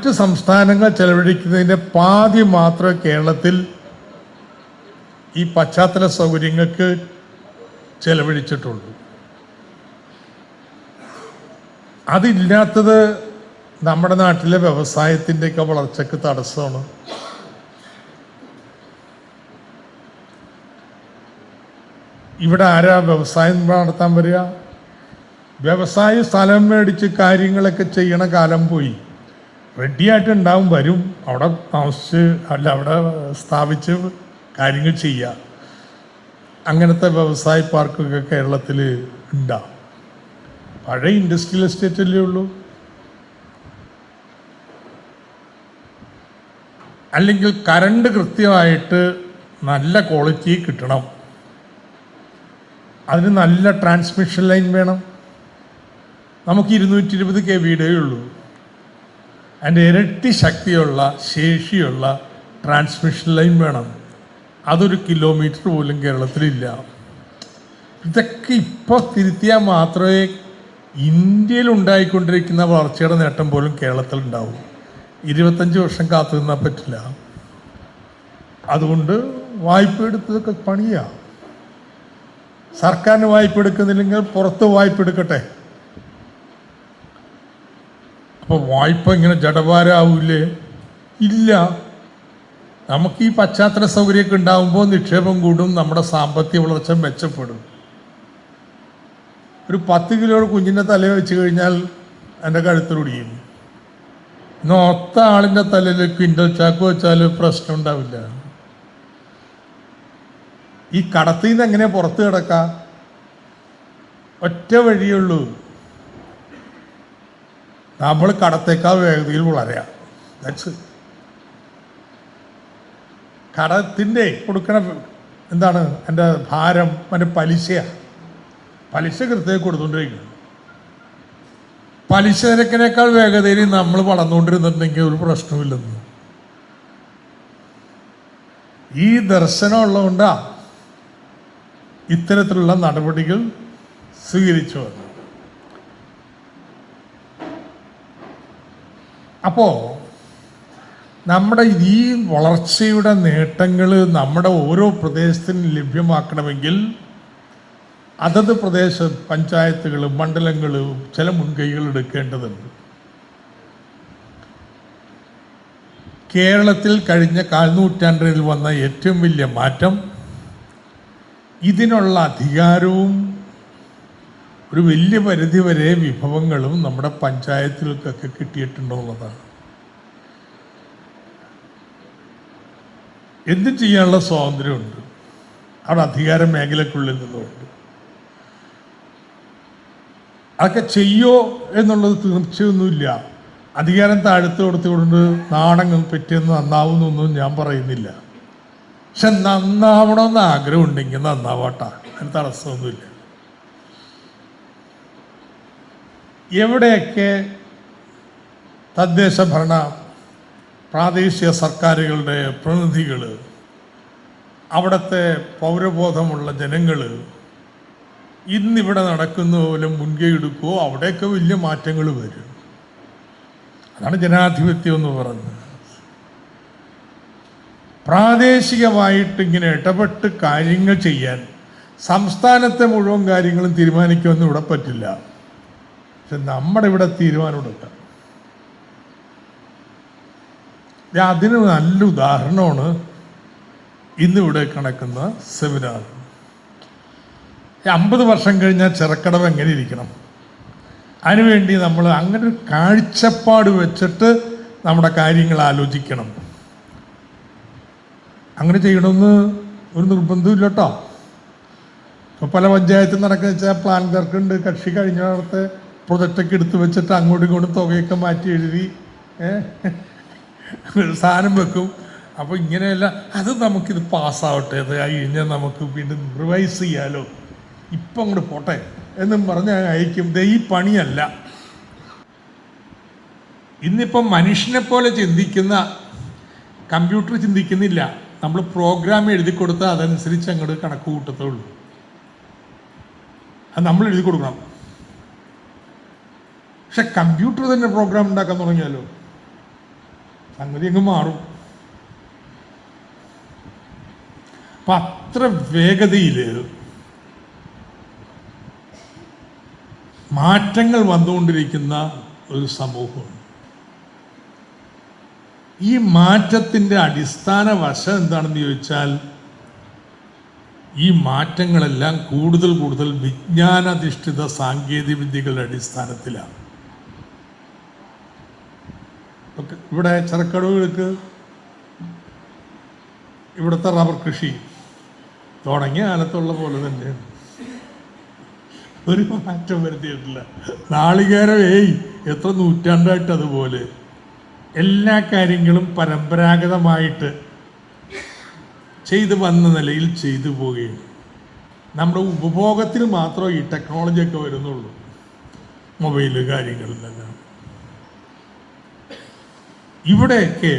മറ്റ് സംസ്ഥാനങ്ങൾ ചെലവഴിക്കുന്നതിന്റെ പാതി മാത്രം കേരളത്തിൽ ഈ പശ്ചാത്തല സൗകര്യങ്ങൾക്ക് ചെലവഴിച്ചിട്ടുള്ളൂ അതില്ലാത്തത് നമ്മുടെ നാട്ടിലെ വ്യവസായത്തിന്റെയൊക്കെ വളർച്ചയ്ക്ക് തടസ്സമാണ്. ഇവിടെ ആരാ വ്യവസായം നടത്താൻ വരിക? വ്യവസായ സ്ഥലം മേടിച്ച് കാര്യങ്ങളൊക്കെ ചെയ്യണ കാലം പോയി. റെഡിയായിട്ട് ഉണ്ടാവും വരും. അവിടെ താമസിച്ച് അല്ല അവിടെ സ്ഥാപിച്ച് കാര്യങ്ങൾ ചെയ്യുക. അങ്ങനത്തെ വ്യവസായ പാർക്കൊക്കെ കേരളത്തിൽ ഉണ്ടാവും പഴയ ഇൻഡസ്ട്രിയൽ എസ്റ്റേറ്റ് അല്ലേ ഉള്ളൂ. അല്ലെങ്കിൽ കറണ്ട് കൃത്യമായിട്ട് നല്ല ക്വാളിറ്റി കിട്ടണം. അതിന് നല്ല ട്രാൻസ്മിഷൻ ലൈൻ വേണം. നമുക്ക് ഇരുന്നൂറ്റി ഇരുപത് കെ വീടേ ഉള്ളൂ. അതിന്റെ ഇരട്ടി ശക്തിയുള്ള ശേഷിയുള്ള ട്രാൻസ്മിഷൻ ലൈൻ വേണം. അതൊരു കിലോമീറ്റർ പോലും കേരളത്തിലില്ല. ഇതൊക്കെ ഇപ്പോൾ തിരുത്തിയാൽ മാത്രമേ ഇന്ത്യയിൽ ഉണ്ടായിക്കൊണ്ടിരിക്കുന്ന വളർച്ചയുടെ നേട്ടം പോലും കേരളത്തിൽ ഉണ്ടാവും ഇരുപത്തഞ്ച് വർഷം കാത്തു നിന്നാൽ പറ്റില്ല. അതുകൊണ്ട് വായ്പ എടുത്തതൊക്കെ പണിയാ. സർക്കാരിന് വായ്പ എടുക്കുന്നില്ലെങ്കിൽ പുറത്ത് വായ്പ എടുക്കട്ടെ അപ്പൊ വായ്പ ഇങ്ങനെ ജഡഭാരാവൂലേ ഇല്ല. നമുക്ക് ഈ പശ്ചാത്തല സൗകര്യമൊക്കെ ഉണ്ടാകുമ്പോൾ നിക്ഷേപം കൂടും നമ്മുടെ സാമ്പത്തിക വളർച്ച മെച്ചപ്പെടും. ഒരു പത്ത് കിലോ കുഞ്ഞിന്റെ തല വെച്ച് കഴിഞ്ഞാൽ എന്റെ കഴുത്തിലൊടിയും ഇന്ന് ഒത്ത ആളിന്റെ തലയിൽ ക്വിന്റൽ ചാക്ക് വെച്ചാൽ പ്രശ്നം ഉണ്ടാവില്ല. ഈ കടത്തിൽ നിന്ന് എങ്ങനെ പുറത്ത് കിടക്കാം? ഒറ്റ വഴിയുള്ളൂ നമ്മൾ കടത്തേക്കാൾ വേഗതയിൽ വളരുക കടത്തിന്റെ കൊടുക്കണ എന്താണ്? എന്റെ ഭാരം എന്റെ പലിശയാണ് പലിശ കൃത്യമായി കൊടുത്തുകൊണ്ടിരിക്കുന്നു പലിശ നിരക്കിനേക്കാൾ വേഗതയിൽ നമ്മൾ വളർന്നുകൊണ്ടിരുന്നിട്ടുണ്ടെങ്കിൽ ഒരു പ്രശ്നമില്ലെന്ന് ഈ ദർശനം ഉള്ളതുകൊണ്ടാ ഇത്തരത്തിലുള്ള നടപടികൾ സ്വീകരിച്ചു വന്നത്. അപ്പോ നമ്മുടെ ഈ വളർച്ചയുടെ നേട്ടങ്ങൾ നമ്മുടെ ഓരോ പ്രദേശത്തിനും ലഭ്യമാക്കണമെങ്കിൽ അതത് പ്രദേശ പഞ്ചായത്തുകൾ മണ്ഡലങ്ങൾ ചില മുൻകൈകൾ എടുക്കേണ്ടതുണ്ട്. കേരളത്തിൽ കഴിഞ്ഞ കാൽനൂറ്റാണ്ടിൽ വന്ന ഏറ്റവും വലിയ മാറ്റം ഇതിനുള്ള അധികാരവും ഒരു വലിയ പരിധി വരെ വിഭവങ്ങളും നമ്മുടെ പഞ്ചായത്തുകൾക്കൊക്കെ കിട്ടിയിട്ടുണ്ടെന്നുള്ളതാണ് എന്ത് ചെയ്യാനുള്ള സ്വാതന്ത്ര്യമുണ്ട്. അവിടെ അധികാര മേഖലക്കുള്ളിൽ നിന്നുകൊണ്ട് അതൊക്കെ ചെയ്യോ എന്നുള്ളത് തീർച്ചയൊന്നുമില്ല. അധികാരം താഴ്ത്തു കൊടുത്തുകൊണ്ട് നാണങ്ങൾ പറ്റിയെന്ന് നന്നാവുന്നൊന്നും ഞാൻ പറയുന്നില്ല. പക്ഷെ നന്നാവണമെന്ന് ആഗ്രഹം ഉണ്ടെങ്കിൽ നന്നാവട്ട. അതിന് തടസ്സമൊന്നുമില്ല. എവിടെയൊക്കെ തദ്ദേശ ഭരണ പ്രാദേശിക സർക്കാരുകളുടെ പ്രതിനിധികൾ അവിടുത്തെ പൗരബോധമുള്ള ജനങ്ങൾ ഇന്നിവിടെ നടക്കുന്ന പോലെ മുൻകൈ എടുക്കുമോ അവിടെയൊക്കെ വലിയ മാറ്റങ്ങൾ വരും. അതാണ് ജനാധിപത്യം എന്ന് പറയുന്നത്. പ്രാദേശികമായിട്ട് ഇങ്ങനെ ഇടപെട്ട് കാര്യങ്ങൾ ചെയ്യാൻ സംസ്ഥാനത്തെ മുഴുവൻ കാര്യങ്ങളും തീരുമാനിക്കുമെന്ന് ഇവിടെ പറ്റില്ല. പക്ഷെ നമ്മുടെ ഇവിടെ തീരുമാനമെടുക്കാം അതിന് നല്ല ഉദാഹരണമാണ് ഇന്നിവിടെ കണക്കുന്ന സെമിനാർ. അമ്പത് വർഷം കഴിഞ്ഞാൽ ചെറുക്കടവ് എങ്ങനെ ഇരിക്കണം? അതിനുവേണ്ടി നമ്മൾ അങ്ങനെ ഒരു കാഴ്ചപ്പാട് വെച്ചിട്ട് നമ്മുടെ കാര്യങ്ങൾ ആലോചിക്കണം. അങ്ങനെ ചെയ്യണമെന്ന് ഒരു നിർബന്ധമില്ല കേട്ടോ. ഇപ്പൊ പല പഞ്ചായത്തും നടക്കുന്ന വെച്ചാൽ പ്ലാൻ തിരക്കുണ്ട്. കക്ഷി കഴിഞ്ഞ കാലത്തെ പ്രൊജക്റ്റൊക്കെ എടുത്തു വെച്ചിട്ട് അങ്ങോട്ടും ഇങ്ങോട്ടും തുകയൊക്കെ മാറ്റി എഴുതി സാധനം വെക്കും. അപ്പോൾ ഇങ്ങനെയല്ല അത് നമുക്കിത് പാസ്സാവട്ടെ അത് കഴിഞ്ഞാൽ നമുക്ക് വീണ്ടും റിവൈസ് ചെയ്യാലോ. ഇപ്പം അങ്ങോട്ട് പോട്ടെ എന്നും പറഞ്ഞ് അയക്കും. ഈ പണിയല്ല. ഇന്നിപ്പം മനുഷ്യനെ പോലെ ചിന്തിക്കുന്ന കമ്പ്യൂട്ടർ ചിന്തിക്കുന്നില്ല. നമ്മൾ പ്രോഗ്രാം എഴുതി കൊടുത്താൽ അതനുസരിച്ച് അങ്ങോട്ട് കണക്ക് കൂട്ടത്തുള്ളൂ. അത് നമ്മൾ എഴുതി കൊടുക്കണം. പക്ഷെ കമ്പ്യൂട്ടർ തന്നെ പ്രോഗ്രാം ഉണ്ടാക്കാൻ തുടങ്ങിയാലോ? സംഗതി അങ്ങ് മാറും. അപ്പം അത്ര വേഗതയിൽ മാറ്റങ്ങൾ വന്നുകൊണ്ടിരിക്കുന്ന ഒരു സമൂഹമാണ്. ഈ മാറ്റത്തിന്റെ അടിസ്ഥാന വശം എന്താണെന്ന് ചോദിച്ചാൽ ഈ മാറ്റങ്ങളെല്ലാം കൂടുതൽ കൂടുതൽ വിജ്ഞാനാധിഷ്ഠിത സാങ്കേതിക വിദ്യകളുടെ അടിസ്ഥാനത്തിലാണ്. ഇപ്പൊ ഇവിടെ ചെറുക്കടവുകൾക്ക് ഇവിടുത്തെ റബ്ബർ കൃഷി തുടങ്ങിയ കാലത്തുള്ള പോലെ തന്നെയാണ്. ഒരു മാറ്റം വരുത്തിയിട്ടില്ല. നാളികേരവേയ് എത്ര നൂറ്റാണ്ടായിട്ട് അതുപോലെ. എല്ലാ കാര്യങ്ങളും പരമ്പരാഗതമായിട്ട് ചെയ്തു വന്ന നിലയിൽ ചെയ്തു പോവുകയാണ്. നമ്മുടെ ഉപഭോഗത്തിൽ മാത്രമേ ഈ ടെക്നോളജിയൊക്കെ വരുന്നുള്ളൂ. മൊബൈൽ കാര്യങ്ങളിലെല്ലാം ഇവിടെയൊക്കെ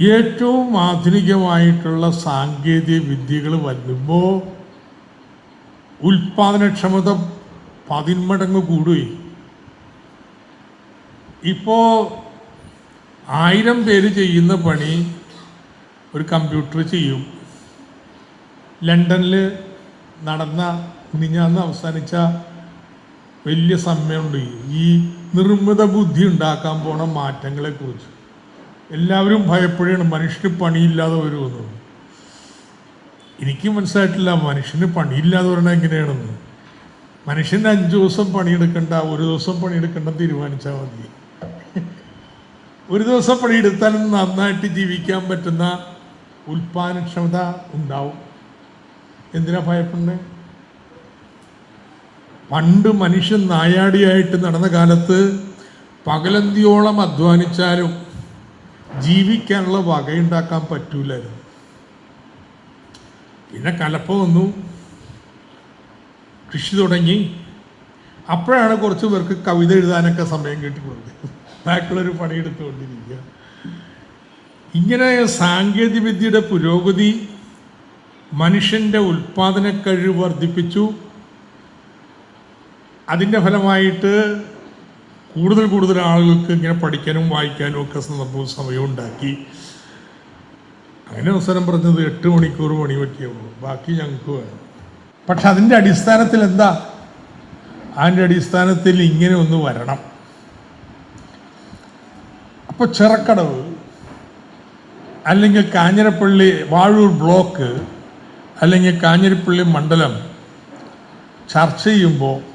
ഏറ്റവും ആധുനികമായിട്ടുള്ള സാങ്കേതിക വിദ്യകൾ വരുമ്പോൾ ഉൽപാദനക്ഷമത പതിന്മടങ്ങ് കൂടുകയും. ഇപ്പോൾ ആയിരം പേര് ചെയ്യുന്ന പണി ഒരു കമ്പ്യൂട്ടർ ചെയ്യും. ലണ്ടനിൽ നടന്ന മിനിഞ്ഞാന്ന് അവസാനിച്ച വലിയ സമയമുണ്ട് ഈ നിർമ്മിത ബുദ്ധി ഉണ്ടാക്കാൻ പോണ മാറ്റങ്ങളെക്കുറിച്ച്. എല്ലാവരും ഭയപ്പെടുകയാണ് മനുഷ്യന് പണിയില്ലാതെ വരുമെന്ന്. എനിക്ക് മനസ്സിലായിട്ടില്ല മനുഷ്യന് പണിയില്ലാതെ വരണ എങ്ങനെയാണെന്ന്. മനുഷ്യന് അഞ്ച് ദിവസം പണിയെടുക്കണ്ട ഒരു ദിവസം പണിയെടുക്കണ്ട തീരുമാനിച്ചാൽ മതി. ഒരു ദിവസം പണിയെടുത്താലും നന്നായിട്ട് ജീവിക്കാൻ പറ്റുന്ന ഉൽപാദനക്ഷമത ഉണ്ടാവും. എന്തിനാ ഭയപ്പെടുന്നത് പണ്ട് മനുഷ്യൻ നായാടിയായിട്ട് നടന്ന കാലത്ത് പകലന്തിയോളം അധ്വാനിച്ചാലും ജീവിക്കാനുള്ള വകയുണ്ടാക്കാൻ പറ്റൂലായിരുന്നു. പിന്നെ കലപ്പ വന്നു. കൃഷി തുടങ്ങി. അപ്പോഴാണ് കുറച്ച് പേർക്ക് കവിത എഴുതാനൊക്കെ സമയം കിട്ടിക്കൊടുത്തത്. ബാക്കിയുള്ളൊരു പണിയെടുത്തുകൊണ്ടിരിക്കുക. ഇങ്ങനെ സാങ്കേതികവിദ്യയുടെ പുരോഗതി മനുഷ്യന്റെ ഉൽപാദന കഴിവ് വർദ്ധിപ്പിച്ചു. അതിന്റെ ഫലമായിട്ട് കൂടുതൽ കൂടുതൽ ആളുകൾക്ക് ഇങ്ങനെ പഠിക്കാനും വായിക്കാനും ഒക്കെ സന്ദർഭവും സമയവും ഉണ്ടാക്കി അങ്ങനെ അവസരം പറഞ്ഞത് എട്ട് മണിക്കൂർ മണി പറ്റിയുള്ളൂ ബാക്കി ഞങ്ങൾക്ക് വേണം. പക്ഷെ അതിന്റെ അടിസ്ഥാനത്തിൽ എന്താ? അതിന്റെ അടിസ്ഥാനത്തിൽ ഇങ്ങനെ ഒന്ന് വരണം. അപ്പോൾ ചിറക്കടവ് അല്ലെങ്കിൽ കാഞ്ഞിരപ്പള്ളി വാഴൂർ ബ്ലോക്ക് അല്ലെങ്കിൽ കാഞ്ഞിരപ്പള്ളി മണ്ഡലം ചർച്ച ചെയ്യുമ്പോൾ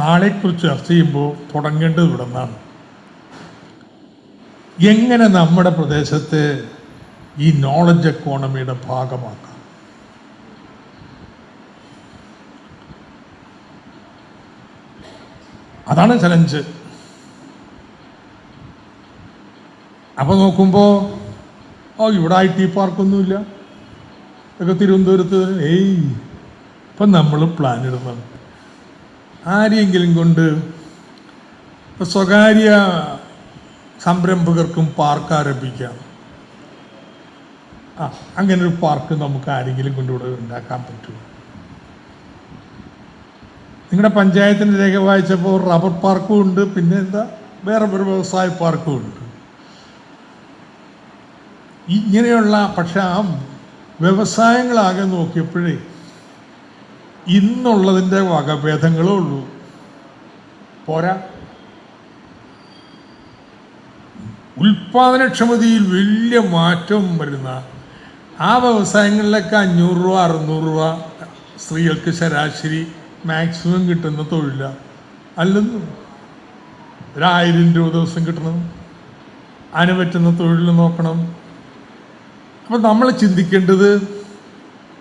നാളെക്കുറിച്ച് ചർച്ച ചെയ്യുമ്പോൾ തുടങ്ങേണ്ടത് ഇവിടെ നിന്നാണ് എങ്ങനെ നമ്മുടെ പ്രദേശത്തെ ഈ നോളജ് എക്കോണമിയുടെ ഭാഗമാക്കാം? അതാണ് ചലഞ്ച് അപ്പോൾ നോക്കുമ്പോൾ ഓ ഇവിടെ ഐ ടി പാർക്കൊന്നുമില്ല ഒക്കെ തിരുവനന്തപുരത്ത്. ഏയ് ഇപ്പം നമ്മൾ പ്ലാൻ ഇടുന്നത് ആരെയെങ്കിലും കൊണ്ട് സ്വകാര്യ സംരംഭകർക്കും പാർക്ക് ആരംഭിക്കാം. ആ അങ്ങനെ ഒരു പാർക്ക് നമുക്ക് ആരെങ്കിലും കൊണ്ടിവിടെ ഉണ്ടാക്കാൻ പറ്റുമോ നിങ്ങളുടെ പഞ്ചായത്തിന്റെ രേഖ വായിച്ചപ്പോൾ റബ്ബർ പാർക്കും ഉണ്ട് പിന്നെ എന്താ? വേറെ ഒരു വ്യവസായ പാർക്കും ഉണ്ട്. ഇങ്ങനെയുള്ള പക്ഷെ ആ വ്യവസായങ്ങളാകെ നോക്കിയപ്പോഴേ ഇന്നുള്ളതിന്റെ വകഭേദങ്ങളേ ഉള്ളൂ. പോരാ. ഉൽപാദനക്ഷമതയിൽ വലിയ മാറ്റം വരുന്ന ആ വ്യവസായങ്ങളിലൊക്കെ അഞ്ഞൂറ് രൂപ അറുന്നൂറ് രൂപ സ്ത്രീകൾക്ക് ശരാശരി മാക്സിമം കിട്ടുന്ന തൊഴില. അല്ലെന്നും ഒരായിരം രൂപ ദിവസം കിട്ടണം. അതിന് പറ്റുന്ന തൊഴിൽ നോക്കണം. അപ്പം നമ്മൾ ചിന്തിക്കേണ്ടത്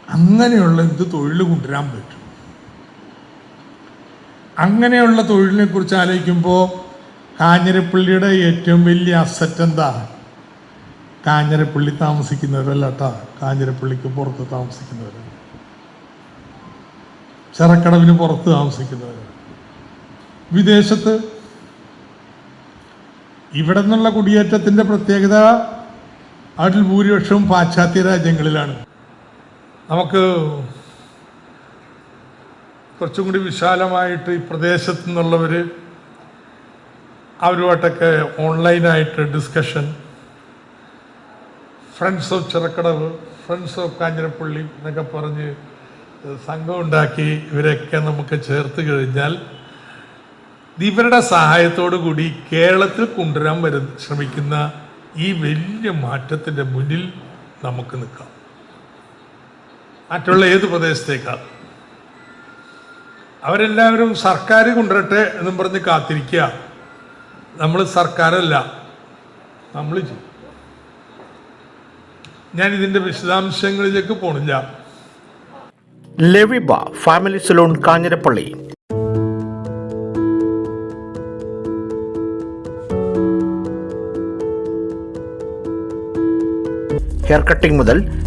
അങ്ങനെയുള്ള എന്ത് തൊഴിൽ കൊണ്ടുവരാൻ പറ്റും? അങ്ങനെയുള്ള തൊഴിലിനെ കുറിച്ച് ആലോചിക്കുമ്പോൾ കാഞ്ഞിരപ്പള്ളിയുടെ ഏറ്റവും വലിയ അസറ്റ് എന്താ? കാഞ്ഞിരപ്പള്ളി താമസിക്കുന്നവരല്ല കേട്ടാ കാഞ്ഞിരപ്പള്ളിക്ക് പുറത്ത് താമസിക്കുന്നവർ ചെറക്കടവിന് പുറത്ത് താമസിക്കുന്നവർ വിദേശത്ത് ഇവിടെ നിന്നുള്ള കുടിയേറ്റത്തിന്റെ പ്രത്യേകത അതിൽ ഭൂരിപക്ഷവും പാശ്ചാത്യ രാജ്യങ്ങളിലാണ്. നമുക്ക് കുറച്ചും കൂടി വിശാലമായിട്ട് ഈ പ്രദേശത്തു നിന്നുള്ളവർ അവരുമായിട്ടൊക്കെ ഓൺലൈനായിട്ട് discussion friends of Chirakkadavu friends of Kanjirappally എന്നൊക്കെ പറഞ്ഞ് സംഘം ഉണ്ടാക്കി ഇവരൊക്കെ നമുക്ക് ചേർത്ത് കഴിഞ്ഞാൽ ഇവരുടെ സഹായത്തോടു കൂടി കേരളത്തിൽ കൊണ്ടുവരാൻ വരു ശ്രമിക്കുന്ന ഈ വലിയ മാറ്റത്തിന്റെ മുന്നിൽ നമുക്ക് നിൽക്കാം. മറ്റുള്ള ഏത് പ്രദേശത്തേക്കാൾ? അവരെല്ലാവരും സർക്കാർ കൊണ്ടുവരട്ടെ എന്നും പറഞ്ഞ് കാത്തിരിക്കുക. നമ്മൾ സർക്കാരല്ല. നമ്മൾ ഞാൻ ഇതിന്റെ വിശദാംശങ്ങളിലേക്ക് പോണില്ല. ലെവിബ family salon Kanjirappally. Hair cutting മുതൽ